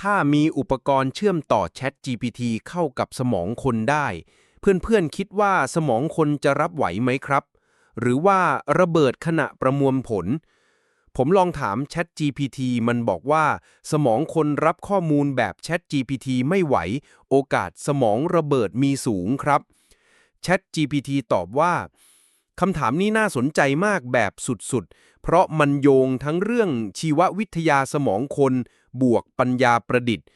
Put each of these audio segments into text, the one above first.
ถ้ามีอุปกรณ์เชื่อมต่อ Chat GPT เข้ากับสมองคนได้ เพื่อนๆคิดว่าสมองคนจะรับไหวไหมครับ หรือว่าระเบิดขณะประมวลผล ผมลองถาม Chat GPT มันบอกว่า สมองคนรับข้อมูลแบบ Chat GPT ไม่ไหว โอกาสสมองระเบิดมีสูงครับ Chat GPT ตอบว่าคำถามนี้น่าสนใจมากแบบสุดๆ เพราะมันโยงทั้งเรื่องชีววิทยาสมองคน บวกปัญญาประดิษฐ์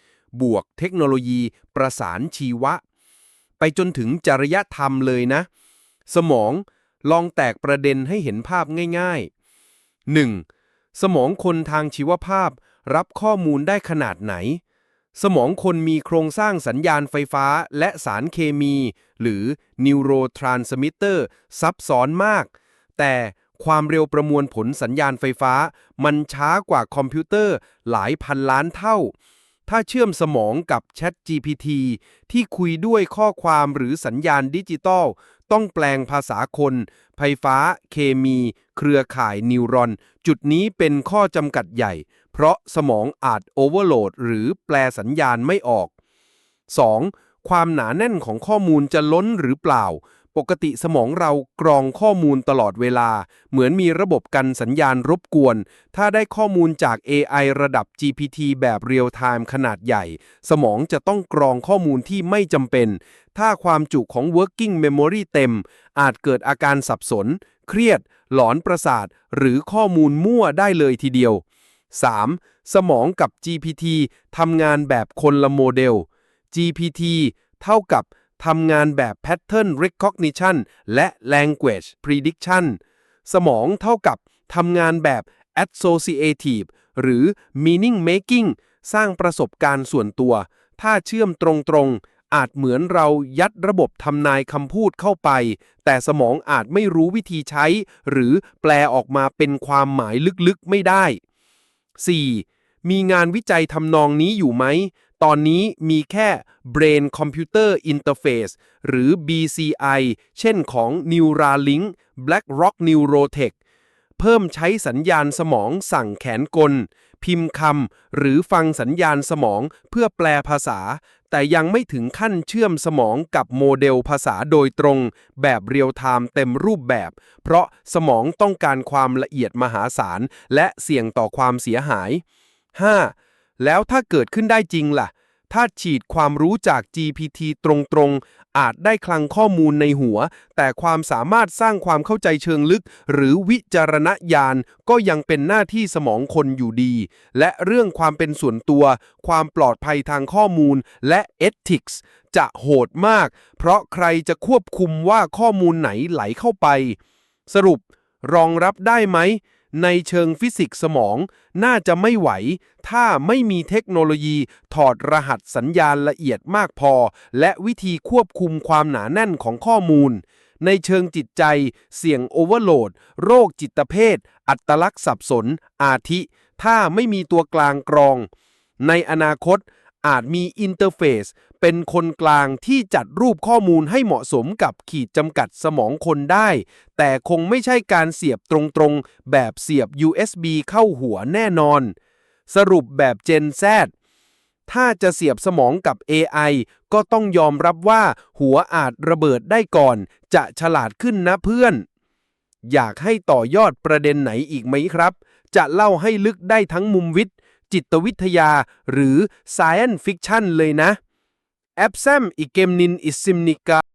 บวกเทคโนโลยี ประสานชีวะ ไปจนถึงจริยธรรมเลยนะ สมองลองแตกประเด็นให้เห็นภาพง่าย ๆ 1. สมองคนทางชีวภาพรับข้อมูลได้ขนาดไหน สมองคนมีโครงสร้างสัญญาณไฟฟ้าและสารเคมี หรือ neurotransmitter ซับซ้อนมาก แต่ ความเร็วประมวลผลสัญญาณไฟฟ้า มันช้ากว่าคอมพิวเตอร์หลายพันล้านเท่า ถ้าเชื่อมสมองกับ Chat GPT ที่คุยด้วยข้อความหรือสัญญาณดิจิตอลต้องแปลงภาษาคน ไฟฟ้า เคมี เครือข่ายนิวรอน จุดนี้เป็นข้อจำกัดใหญ่ เพราะสมองอาจโอเวอร์โหลดหรือแปลสัญญาณไม่ออก 2. ความหนาแน่นของข้อมูลจะล้นหรือเปล่า ปกติสมองเรากรองข้อมูลตลอดเวลา เหมือนมีระบบกันสัญญาณรบกวน ถ้าได้ข้อมูลจาก AI ระดับ GPT แบบเรียลไทม์ขนาดใหญ่ สมองจะต้องกรองข้อมูลที่ไม่จำเป็น ถ้าความจุของ working memory เต็ม อาจเกิดอาการสับสน เครียด หลอนประสาท หรือข้อมูลมั่วได้เลยทีเดียว 3. สมองกับ GPT ทำงานแบบคนละโมเดล GPT เท่ากับ ทำงานแบบ Pattern Recognition และ Language Prediction สมองเท่ากับทำงานแบบ Associative หรือ Meaning Making สร้างประสบการณ์ส่วนตัว ถ้าเชื่อมตรงๆ อาจเหมือนเรายัดระบบทำนายคำพูดเข้าไป แต่สมองอาจไม่รู้วิธีใช้ หรือแปลออกมาเป็นความหมายลึกๆไม่ได้ 4. มีงานวิจัยทำนองนี้อยู่ไหม ตอนนี้มีแค่ Brain Computer Interface หรือ BCI เช่นของ Neuralink BlackRock Neurotech เพิ่มใช้สัญญาณสมองสั่งแขนกล พิมพ์คำหรือฟังสัญญาณสมองเพื่อแปลภาษา แต่ยังไม่ถึงขั้นเชื่อมสมองกับโมเดลภาษาโดยตรง แบบเรียลไทม์เต็มรูปแบบ เพราะสมองต้องการความละเอียดมหาศาล และเสี่ยงต่อความเสียหาย 5. แล้วถ้าเกิดขึ้นได้จริงล่ะ ถ้าฉีดความรู้จาก GPT ตรงๆ อาจได้คลังข้อมูลในหัว แต่ความสามารถสร้างความเข้าใจเชิงลึก หรือวิจารณญาณก็ยังเป็นหน้าที่สมองคนอยู่ดี และเรื่องความเป็นส่วนตัว ความปลอดภัยทางข้อมูล และ ethics จะโหดมาก เพราะใครจะควบคุมว่าข้อมูลไหนไหลเข้าไป สรุป รองรับได้ไหม ในเชิงฟิสิกส์สมอง น่าจะไม่ไหว ถ้าไม่มีเทคโนโลยีถอดรหัสสัญญาณละเอียดมากพอ และวิธีควบคุมความหนาแน่นของข้อมูล ในเชิงจิตใจ เสี่ยงโอเวอร์โหลด โรคจิตเภท อัตลักษณ์สับสน อาทิ ถ้าไม่มีตัวกลางกรอง ในอนาคต อาจมีอินเทอร์เฟซเป็นคนกลางที่จัดรูปข้อมูลให้เหมาะสมกับขีดจำกัดสมองคนได้ แต่คงไม่ใช่การเสียบตรงๆ แบบเสียบ USB เข้าหัวแน่นอน สรุปแบบ Gen Z ถ้าจะเสียบสมองกับ AI ก็ต้องยอมรับว่าหัวอาจระเบิดได้ก่อน จะฉลาดขึ้นนะเพื่อน อยากให้ต่อยอดประเด็นไหนอีกไหมครับ จะเล่าให้ลึกได้ทั้งมุมวิทย์ จิตวิทยา หรือ Science Fiction เลยนะ แอปแซมอีเกมนินอิซิมนิกา